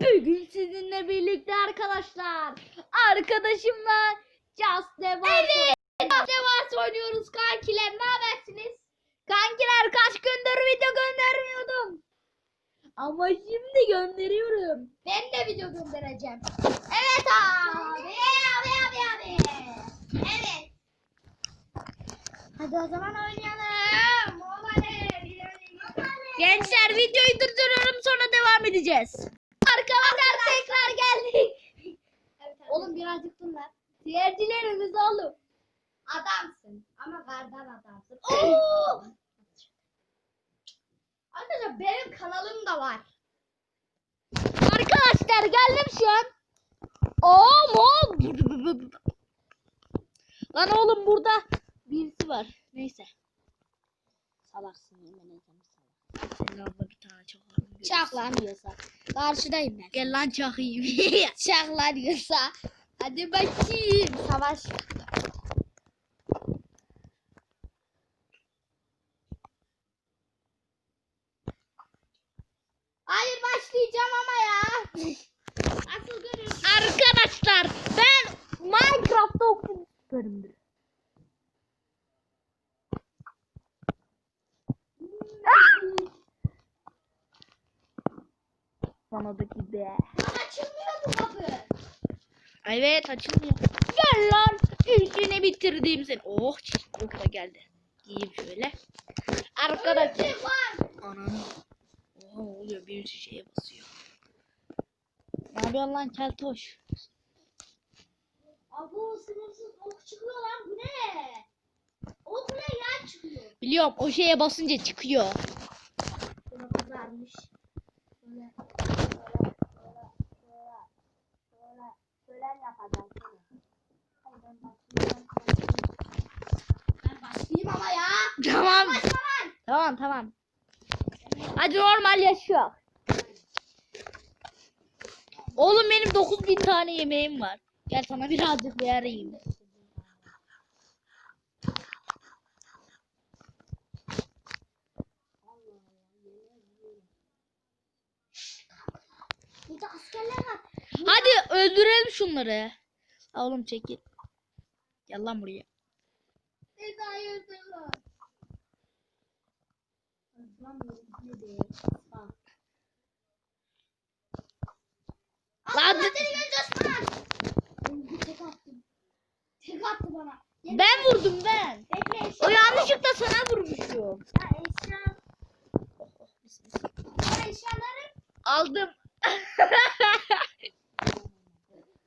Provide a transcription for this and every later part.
bugün sizinle birlikte arkadaşlar arkadaşımla Just Dance evet. Just Dance oynuyoruz kankiler ne habersiniz? Kankiler kaç gündür video göndermiyordum. Ama şimdi gönderiyorum. Ben de video göndereceğim. Evet abi. Abi abi abi. Evet. Hadi o zaman oynayalım. Gençler videoyu durduruyorum sonra devam edeceğiz. Arkadaşlar tekrar geldik. Oğlum birazcık bunlar. Seyircilerimiz oğlum. Adamsın ama kardan adamsın. Oo! Arkadaşlar benim kanalım da var. Arkadaşlar geldim şu an. Oo mu? Lan oğlum burada birisi var. Neyse. Salaksın yemin ederim salak. Abla bir tane çaklarım. Çak lan diyorsa. Karşıdayım ben. Gel lan çakayım. Çak lan diyorsa. Hadi bakayım. Savaş. Hayır başlayacağım ama ya. Asıl. Arkadaşlar ben Minecraft'ta okudum bölümdür. Sana da gibi. Bu kapı. Evet açılmıyor. Gel lan. Üstüne bitirdim seni. Oh çiçek da geldi. Giyeyim şöyle. Arkadaşlar. Ananı. Oha oluyor? Bir şeye basıyor. Ne yapıyorsun lan keltoş? Abo sınırsız ok çıkıyor lan bu ne? Ok ne ya çıkıyor. Biliyorum o şeye basınca çıkıyor. Buna kızarmış. Böyle böyle yapacağım. Hadi ben başlayayım. Ben başlayayım ama ya. Tamam. Tamam tamam. Hadi normal yaşıyor. Oğlum benim 9000 tane yemeğim var. Gel sana birazcık vereyim. Burada askerler var. Hadi öldürelim şunları. Ha, Oğlum çekil. Gel lan buraya. Lan tek attım. Tek attı bana. Ben vurdum ben. Bekle O yanlışlıkla sana vurmuşum. Ya eşya. Ya eşyalarım. Aldım.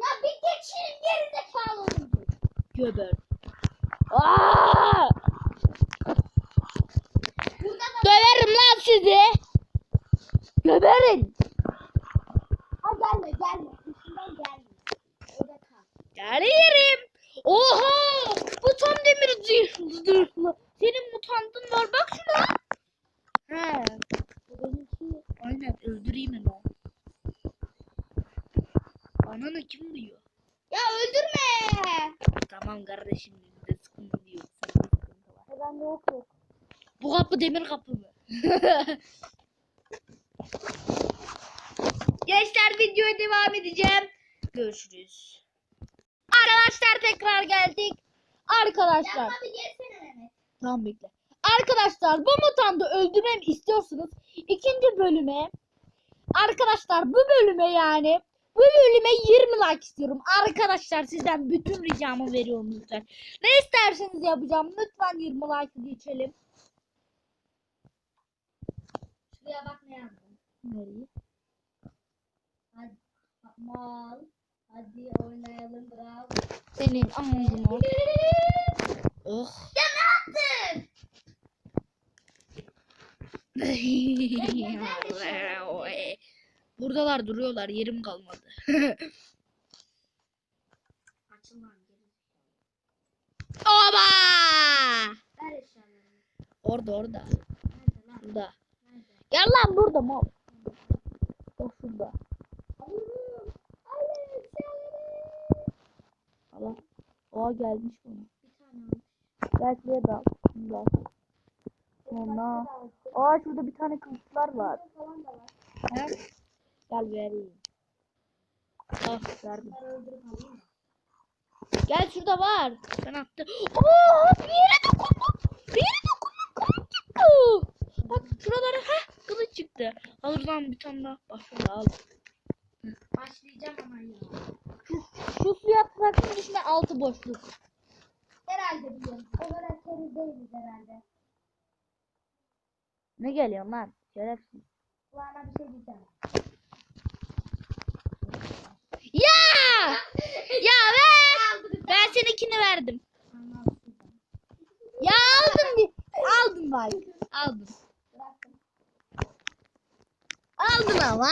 Ya bir geçirin gerizekalı oldu. Göber. Aa! Döverim lan sizi. Göberin. ha gelme gelme. Üstünden gelme. Orada kal. Gelirim. Oha! Bu tam demir zırhlı. Senin mutantın var bak şuna. He. Benimki. Aynen öldüreyim hemen. Ananı kim duyuyor? Ya öldürme. Tamam kardeşim bizde sıkıntı yok. Ya ben de yok. Bu kapı demir kapı mı? Gençler videoya devam edeceğim. Görüşürüz. Arkadaşlar tekrar geldik. Arkadaşlar. Tamam bekle. Arkadaşlar bu mutantı öldürmemi istiyorsunuz. İkinci bölüme arkadaşlar bu bölüme yani bu bölüme 20 like istiyorum. Arkadaşlar sizden bütün ricamı veriyorum lütfen. Ne isterseniz yapacağım. Lütfen 20 like geçelim. Şuraya bak ne yazdım. Nereye? Hadi. Mal. Hadi oynayalım bravo. Senin ağzına. Oh. ya ne yaptın? Buradalar duruyorlar. Yerim kalmadı. Oba! Orada orada. Burada. Gel lan burada mı? Bak şurada. Allah. Aa gelmiş bana. Şuraya da al. Al. Sonra. Aa şurada bir tane kılıçlar var. He? Gel vereyim. Ah verdim. Gel şurada var. Ben attım. Oo bir yere dokundum. Bir yere dokundum. Kılıç çıktı. Bak şuralara ha kılıç çıktı. Al oradan bir tane daha. Bak şurada al. Başlayacağım ama ya. Şu, şu suya bırakın içine altı boşluk. Herhalde biliyorum. O kadar kere değiliz herhalde. Ne geliyor lan? Şerefsiz. Kulağına bir şey diyeceğim. Ya! Ya ver! Ben seninkini verdim. Ya aldım bir. Aldın bak. Aldın. Bıraktım. Aldın ama.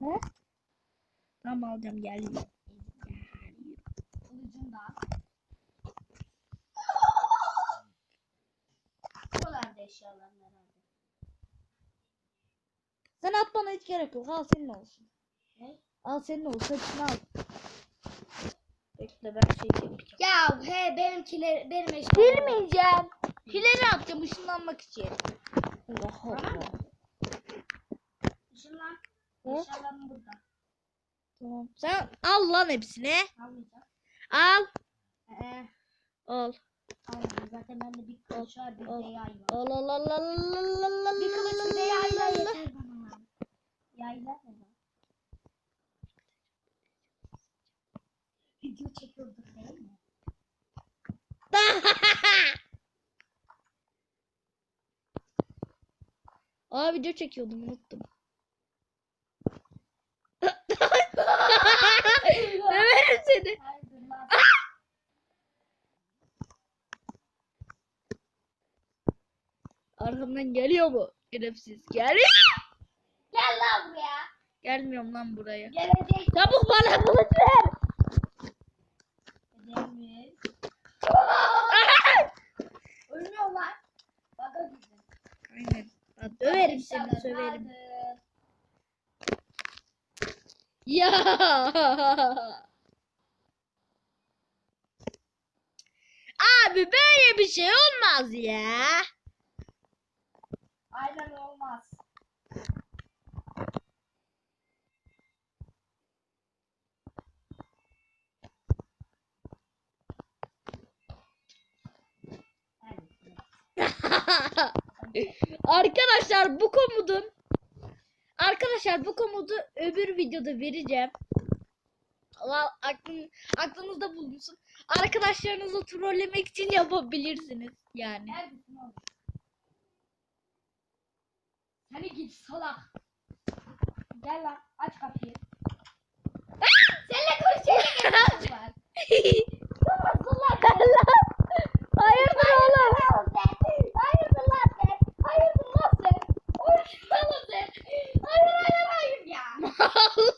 He? Tamam alacağım geldim. Sen at bana hiç gerek yok. Al senin olsun. Ne? Al senin olsun. Hepsini al. Bekle ben şey yapacağım. Ya he benimkiler benim eşyalarım. Bilmeyeceğim. Hileri atacağım ışınlanmak için. Allah Allah. Işınlan. Eşyalarım burada. Tamam. Sen al lan hepsini. Almayacağım. Al. Ee, Al. almayacağım. Zaten bende bir kılıç var bir de al. yay var. Al al al al al al al Bir kılıç bir de yayla al. yeter bana. Yayla ne lan? Video çekiyorduk değil mi? Aa video çekiyordum unuttum. Döverim seni. Arkamdan geliyor mu? Şerefsiz. Geliyor. Gel lan buraya. Gelmiyorum lan buraya. Gelecek. Çabuk bana kılıç ver. Demir. Ölmüyor lan. Baka gitsin. Aynen. Ha, döverim seni söverim. Ya. Abi böyle bir şey olmaz ya. Aynen olmaz. Arkadaşlar bu komudun Arkadaşlar bu komudu öbür videoda vereceğim. Aklın, aklınızda bulunsun. Arkadaşlarınızı trollemek için yapabilirsiniz yani. Neredesin oğlum? Hani git salak. Gel lan aç kapıyı. Seninle konuşacak var. Nasıl lan? Hayırdır oğlum? Hayırdır lan sen? Hayırdır lan sen? Sen? Hayır hayır hayır ya.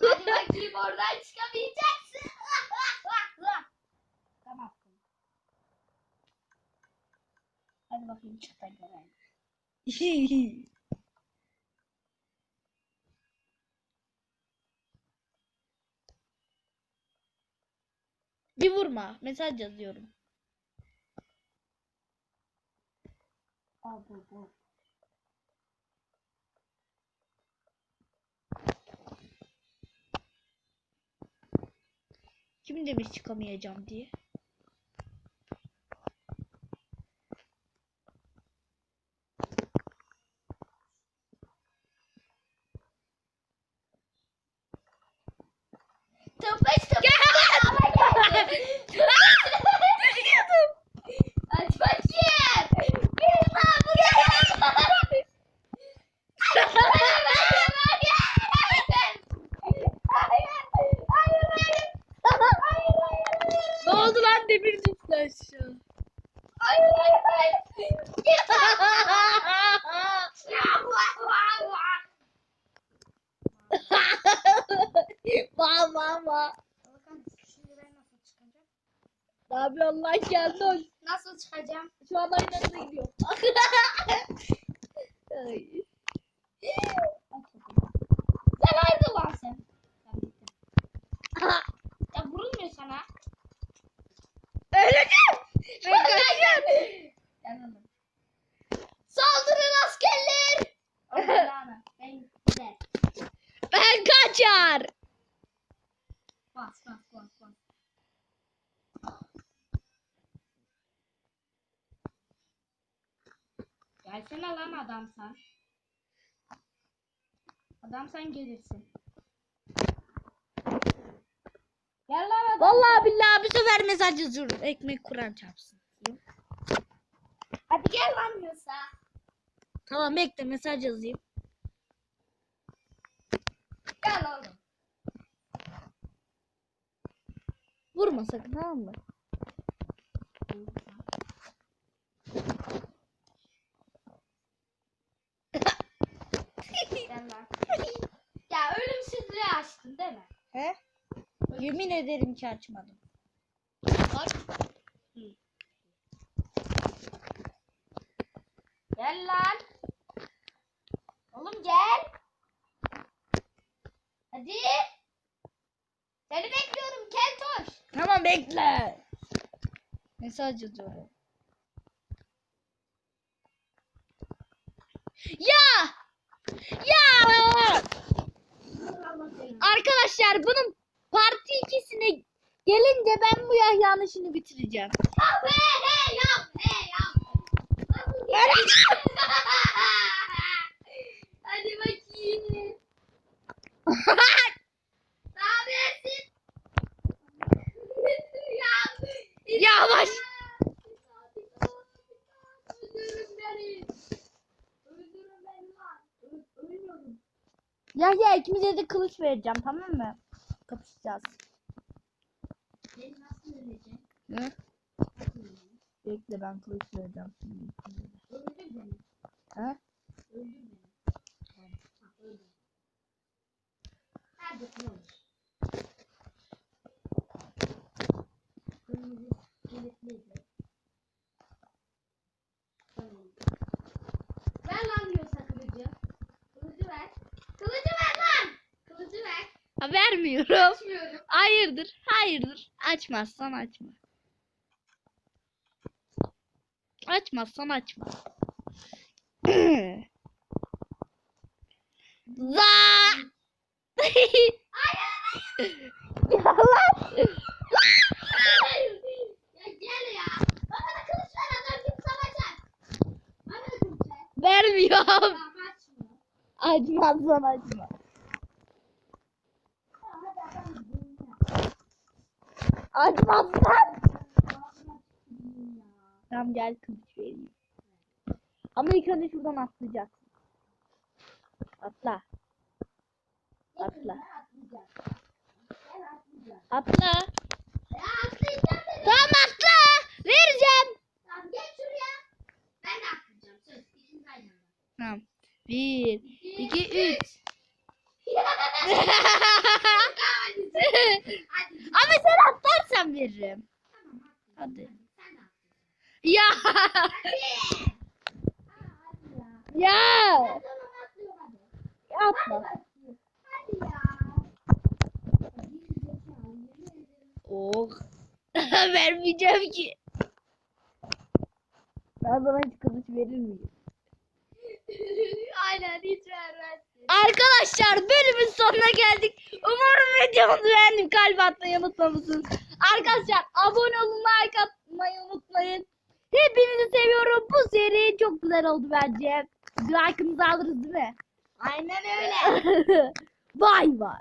Hadi bakayım oradan çıkamayacaksın. tamam. Hadi bakayım çık da görelim. Bir vurma. Mesaj yazıyorum. Al bu Kim demiş çıkamayacağım diye. Tıpış tıpış. Aç bakayım. Gelin lan buraya. Ne oldu lan demir düştü aşağı. Vah vah vah. Ne yapıyorsun lan geldin? Nasıl çıkacağım? Şu an aynı gidiyor. Ay. Sen haydi lan sen. Ben bittim. Ya vurulmuyor sana. Öleceğim. Ben kaçacağım. Yanıldım. Saldırın askerler. Allah'ına. Ben gider. Ben kaçar. Gelsene lan adam sen. Adam sen gelirsin. Gel lan adam. Vallahi billahi bir sefer mesaj yazıyorum. Ekmek kuran çarpsın. Hadi gel lan Musa. Tamam bekle mesaj yazayım. Gel oğlum. Vurma sakın tamam mı? Gel lan. ya ölümsüzlüğü açtın değil mi? He? Yemin ederim ki açmadım. Bak. Gel lan. Oğlum gel. Hadi. Seni bekliyorum Keltoş. Tamam bekle. Mesaj yazıyorum. Ya! Ya! Arkadaşlar bunun ikisine gelince ben bu Yahya'nın işini bitireceğim. Hadi bakayım. Ne yapıyorsun? ya. Yavaş. Öldürün beni. Öldürün beni lan. Ö- Ölüyorum. Yahya ikimize de kılıç vereceğim tamam mı? Kapışacağız. Bekle ben kılıç vereceğim şimdi. Öldür beni. He? Öldür beni. Hadi. Kırmızı. Ver lan diyorsa kılıcı. Kılıcı ver. Kılıcı ver lan. Kılıcı ver. Ha, vermiyorum. Açmıyorum. Hayırdır? Hayırdır? Açmazsan açma. Açmazsan açma. Za. ya gel ya. Bana da kılıç ver adam kim savaşar. Bana da kılıç ver. Vermiyorum. Açmazsan açma. Açmazsan. Tamam gel kılıç vereyim. Ama ilk önce şuradan atlayacaksın. Atla. Atla. Atla. Tamam atla. Vereceğim. Tamam geç şuraya. Ben de atlayacağım. Söz. İkimiz aynı anda. Tamam. Bir, iki, üç. Hadi. Hadi. Ama sen atlarsan veririm. Hadi. Ya. Ya. Atla. Oh. Vermeyeceğim ki. Ben sana hiç kılıç verir miyim? Aynen hiç vermezsin. Arkadaşlar bölümün sonuna geldik. Umarım videomuzu beğendim. Kalp atmayı unutmamışsınız. Arkadaşlar abone olun like atmayı unutmayın. Hepinizi seviyorum. Bu seri çok güzel oldu bence. Like'ınızı alırız değil mi? Aynen öyle. Bay bay.